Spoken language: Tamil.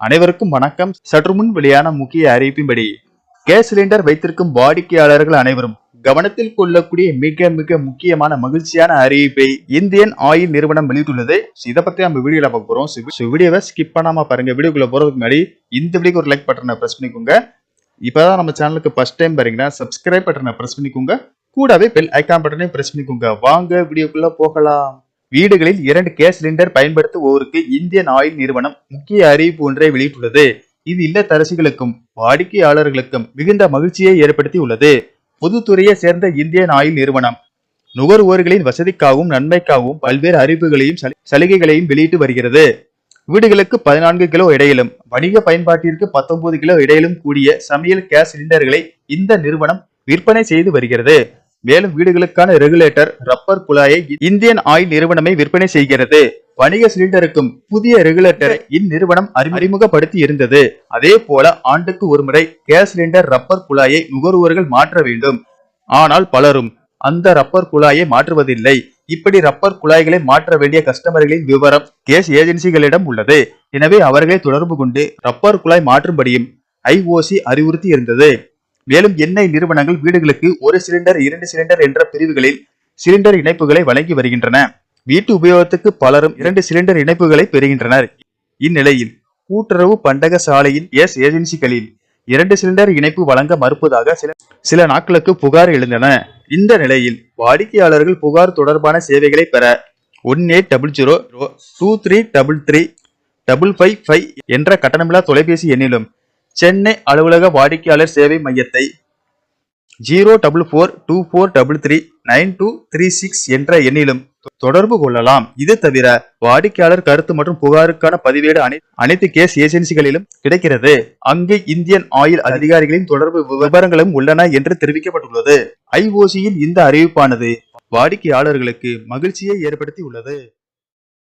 அனைவருக்கும் வணக்கம். சற்று முன் வெளியான முக்கிய அறிவிப்பின்படி கேஸ் சிலிண்டர் வைத்திருக்கும் வாடிக்கையாளர்கள் அனைவரும் கவனத்தில் கொள்ளக்கூடிய மிக மிக முக்கியமான மகிழ்ச்சியான அறிவிப்பை இந்தியன் ஆயில் நிறுவனம் வெளியிட்டுள்ளது. இதை பத்தி நம்ம வீடியோல பார்க்க போறோம். வீடியோவை ஸ்கிப் பண்ணாம பாருங்க. வீடியோக்குள்ள போறதுக்கு முன்னாடி இந்த வீடியோக்கு ஒரு லைக் பட்டனை பிரஸ் பண்ணிக்கோங்க. இப்பதான் நம்ம சேனலுக்கு ஃபர்ஸ்ட் டைம் பாருங்கன்னா சப்ஸ்கிரைப் பட்டனை பிரஸ் பண்ணிக்கோங்க. கூடவே பெல் ஐக்கான் பட்டனையும் பிரஸ் பண்ணிக்கோங்க. வாங்க வீடியோக்குள்ள போகலாம். வீடுகளில் இரண்டு கேஸ் சிலிண்டர் பயன்படுத்துவோருக்கு இந்தியன் ஆயில் நிறுவனம் முக்கிய அறிவிப்பு ஒன்றை வெளியிட்டுள்ளது. இது இல்லத்தரசிகளுக்கும் வாடிக்கையாளர்களுக்கும் மிகுந்த மகிழ்ச்சியை ஏற்படுத்தி உள்ளது பொதுத்துறையை சேர்ந்த இந்தியன் ஆயில் நிறுவனம் நுகர்வோர்களின் வசதிக்காகவும் நன்மைக்காகவும் பல்வேறு அறிவிப்புகளையும் சலுகைகளையும் வெளியிட்டு வருகிறது. வீடுகளுக்கு பதினான்கு கிலோ இடையிலும் வணிக பயன்பாட்டிற்கு பத்தொன்பது கிலோ இடையிலும் கூடிய சமையல் கேஸ் சிலிண்டர்களை இந்த நிறுவனம் விற்பனை செய்து வருகிறது. மேலும் வீடுகளுக்கான ரெகுலேட்டர் ரப்பர் குழாயை இந்தியன் ஆயில் நிறுவனமே விற்பனை செய்கிறது. வணிக சிலிண்டருக்கும் புதிய ரெகுலேட்டரை இந்நிறுவனம் அறிமுகப்படுத்தி இருந்தது. அதே போல ஆண்டுக்கு ஒருமுறை கேஸ் சிலிண்டர் ரப்பர் குழாயை நுகர்வோர்கள் மாற்ற வேண்டும். ஆனால் பலரும் அந்த ரப்பர் குழாயை மாற்றுவதில்லை. இப்படி ரப்பர் குழாய்களை மாற்ற வேண்டிய கஸ்டமர்களின் விவரம் கேஸ் ஏஜென்சிகளிடம் உள்ளது. எனவே அவர்களை தொடர்பு கொண்டு ரப்பர் குழாய் மாற்றும்படியும் ஐஓசி அறிவுறுத்தி இருந்தது. மேலும் எண்ணெய் நிறுவனங்கள் வீடுகளுக்கு ஒரு சிலிண்டர் இரண்டு சிலிண்டர் என்ற பிரிவுகளில் சிலிண்டர் இணைப்புகளை வழங்கி வருகின்றன. வீட்டு உபயோகத்துக்கு பலரும் இரண்டு சிலிண்டர் இணைப்புகளை பெறுகின்றனர். இந்நிலையில் கூட்டுறவு பண்டக சாலையின் எஸ் ஏஜென்சிகளில் இரண்டு சிலிண்டர் இணைப்பு வழங்க மறுப்பதாக சில சில நாட்களுக்கு புகார் எழுந்தன. இந்த நிலையில் வாடிக்கையாளர்கள் புகார் தொடர்பான சேவைகளை பெற one eight double zero two three double three double five five என்ற கட்டணமில்லா தொலைபேசி எண்ணிலும் சென்னை அலுவலக வாடிக்கையாளர் சேவை மையத்தை zero double four two four double three nine two three six என்ற எண்ணிலும் தொடர்பு கொள்ளலாம். இது தவிர வாடிக்கையாளர் கருத்து மற்றும் புகாருக்கான பதிவேடு அனை- அனைத்து கேஸ் ஏஜென்சிகளிலும் கிடைக்கிறது. அங்கு இந்தியன் ஆயில் அதிகாரிகளின் தொடர்பு விவரங்களும் உள்ளன என்று தெரிவிக்கப்பட்டுள்ளது. ஐஓசியின் இந்த அறிவிப்பானது வாடிக்கையாளர்களுக்கு மகிழ்ச்சியை ஏற்படுத்தி உள்ளது